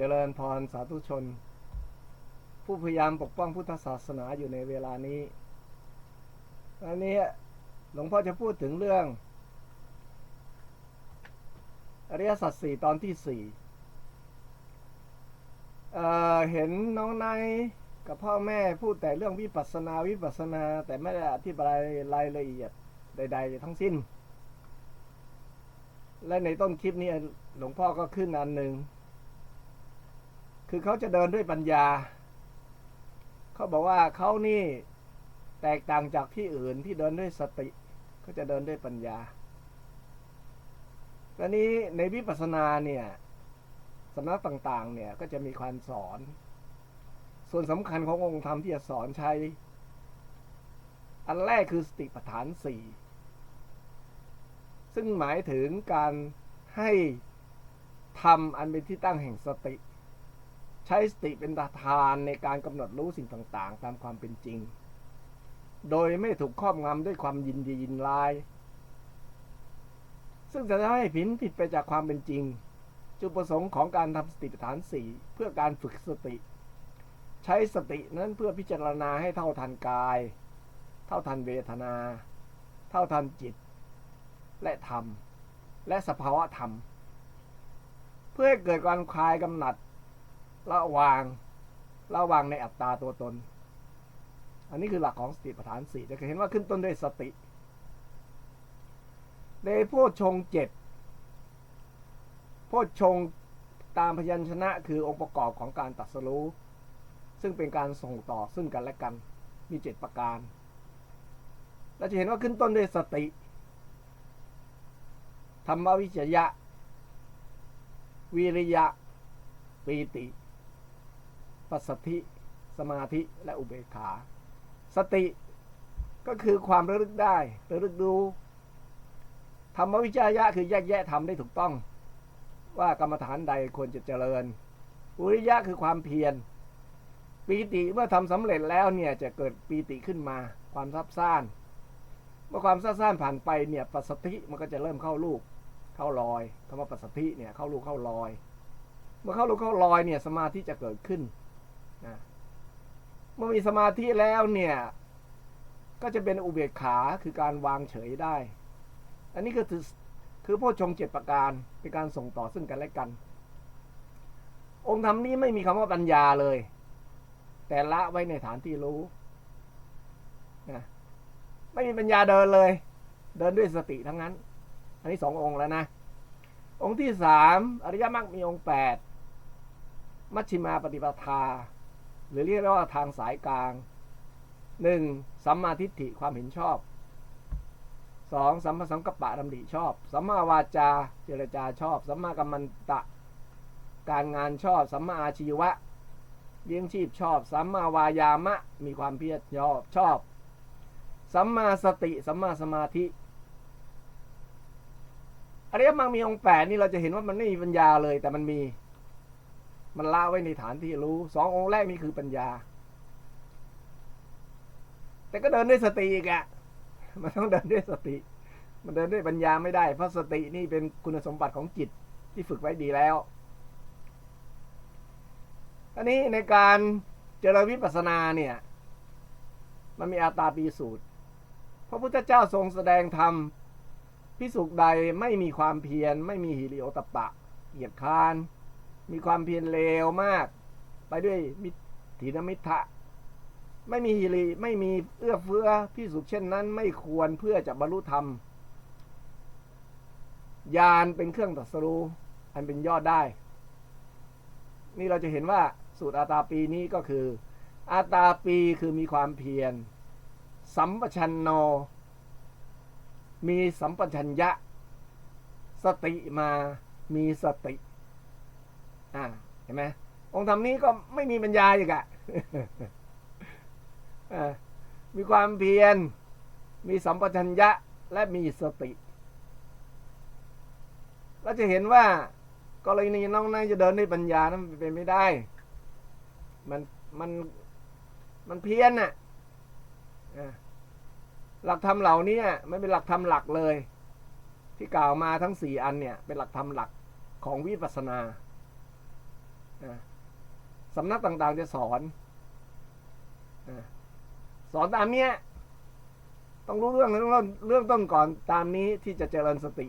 เจริญพรสาธุชน ผู้พยายามปกป้องพุทธศาสนาอยู่ในเวลานี้อันนี้หลวงพ่อจะพูดถึงเรื่อง อริยสัจสี่ตอนที่สี่เเห็นน้องนายกับพ่อแม่พูดแต่เรื่องวิปัสสนาวิปัสสนาแต่ไม่ได้อธิบายรายละเอียดใด ๆ ทั้งสิ้น และในต้นคลิปนี้หลวงพ่อก็ขึ้นอันหนึ่ง คือเขาจะเดินด้วยปัญญา เขาบอกว่าเขานี่แตกต่างจากที่อื่นที่เดินด้วยสติ เขาจะเดินด้วยปัญญาตอนนี้ในวิปัสสนาเนี่ยสำนักต่างๆเนี่ยก็จะมีความสอน ส่วนสำคัญขององค์ธรรมที่จะสอนใช้ อันแรกคือสติปัฏฐานสี่ซึ่งหมายถึงการให้ทำอันเป็นที่ตั้งแห่งสติ ใช้สติเป็นประธานในการกำหนดรู้สิ่งต่างๆ ตามความเป็นจริง โดยไม่ถูกครอบงำด้วยความยินดียินร้าย ซึ่งจะทำให้ผินผิดไปจากความเป็นจริง จุดประสงค์ของการทำสติปัฏฐานสี่เพื่อการฝึกสติ ใช้สตินั้นเพื่อพิจารณาให้เท่าทันกาย เท่าทันเวทนา เท่าทันจิต และธรรม และสภาวะธรรม เพื่อให้เกิดการคลายกำหนัด ระวางระวางในอัตตาตัวตน อันนี้คือหลักของสติปัฏฐานสี่จะเห็นว่าขึ้นต้นด้วยสติ ในโพชฌงเจ็ดโพชฌงตามพยัญชนะคือองค์ประกอบของการตรัสรู้ซึ่งเป็นการส่งต่อซึ่งกันและกันมีเจ็ดประการเราจะเห็นว่าขึ้นต้นด้วยสติ ธรรมวิจยะ วิริยะ ปีติ ปัสสธิ สมาธิและอุเบกขา สติก็คือความระลึกได้ระลึกดูธรรมวิจายะคือแยกแยะทำได้ถูกต้อง ว่ากรรมฐานใดควรจะเจริญวิริยะคือความเพียรปีติเมื่อทำสำเร็จแล้วเนี่ยจะเกิดปีติขึ้นมา ความซับซ่าน เมื่อความซับซ่านผ่านไปเนี่ยปัสสธิมันก็จะเริ่มเข้าลูกเข้าลอยคำว่าปัสสธิเนี่ยเข้าลูกเข้าลอย เมื่อเข้าลูกเข้าลอยเนี่ยสมาธิจะเกิดขึ้น เมื่อมีสมาธิแล้วเนี่ย ก็จะเป็นอุเบกขาคือการวางเฉยได้ อันนี้ก็คือคือโพชฌงเจ็ดประการเป็นการส่งต่อซึ่งกันและกัน องค์ธรรมนี้ไม่มีคำว่าปัญญาเลย แต่ละไว้ในฐานที่รู้นะไม่มีปัญญาเดินเลย เดินด้วยสติทั้งนั้น อันนี้สององค์แล้วนะ องค์ที่สามอริยมรรคมีองค์แปดมัชฌิมาปฏิปทา หรือเรียกว่าทางสายกลางหนึ่งสัมมาทิฏฐิความเห็นชอบสองสัมมาสังกัปปะดำริชอบ สัมมาวาจาเจรจาชอบ สัมมากัมมันตะ การงานชอบ สัมมาอาชีวะเลี้ยงชีพชอบ สัมมาวายามะ มีความเพียรชอบชอบ สัมมาสติ สัมมาสมาธิอริยมรรคมีองค์แปดนี่เราจะเห็นว่ามันไม่มีปัญญาเลยแต่มันมี มันละไว้ในฐานที่รู้สององค์แรกนี่คือปัญญา แต่ก็เดินด้วยสติอีกอะมันต้องเดินด้วยสติ มันเดินด้วยปัญญาไม่ได้ เพราะสตินี่เป็นคุณสมบัติของจิตที่ฝึกไว้ดีแล้วอันนี้ในการเจริญวิปัสสนาเนี่ย มันมีอาตาปีสูตร พระพุทธเจ้าทรงแสดงธรรมพิสุกใดไม่มีความเพียรไม่มีหิริโอตปปะเกียรติคร้าน มีความเพียรเลวมาก ไปด้วยมิถีนมิทะ ไม่มีหิริไม่มีเอื้อเฟื้อพิสุกเช่นนั้น ไม่ควรเพื่อจะบรรลุธรรมญาณเป็นเครื่องตรัสรู้อันเป็นยอดได้ นี่เราจะเห็นว่าสูตรอาตาปีนี้ก็คือ อาตาปีคือมีความเพียร สัมปชัญโน มีสัมปชัญญะ สติมามีสติ อ่าเห็นไหมองค์ธรรมนี้ก็ไม่มีปัญญาอีกอะอ่ามีความเพียร มีสัมปชัญญะและมีสติเราจะเห็นว่ากรณีน้องนายจะเดินด้วยปัญญานั้นเป็นไม่ได้ มันมันมันเพี้ยนน่ะหลักธรรมเหล่านี้มันเป็นหลักธรรมหลักเลย ที่กล่าวมาทั้งสี่อันเนี่ย เป็นหลักธรรมหลักของวิปัสสนา สำนักต่างๆจะสอน สอนตามเนี้ย ต้องรู้เรื่องเรื่องเรื่องต้นก่อนตามนี้ที่จะเจริญสติ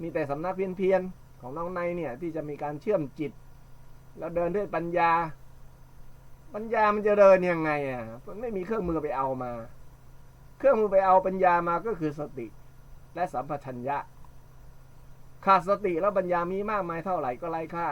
มีแต่สำนักเพี้ยนๆของน้องในเนี่ยที่จะมีการเชื่อมจิต แล้วเดินด้วยปัญญา ปัญญามันจะเดินยังไงอะ มันไม่มีเครื่องมือไปเอามา เครื่องมือไปเอาปัญญามาก็คือสติ และสัมปชัญญะ ขาดสติแล้วปัญญามีมากมายเท่าไหร่ก็ไร้ค่า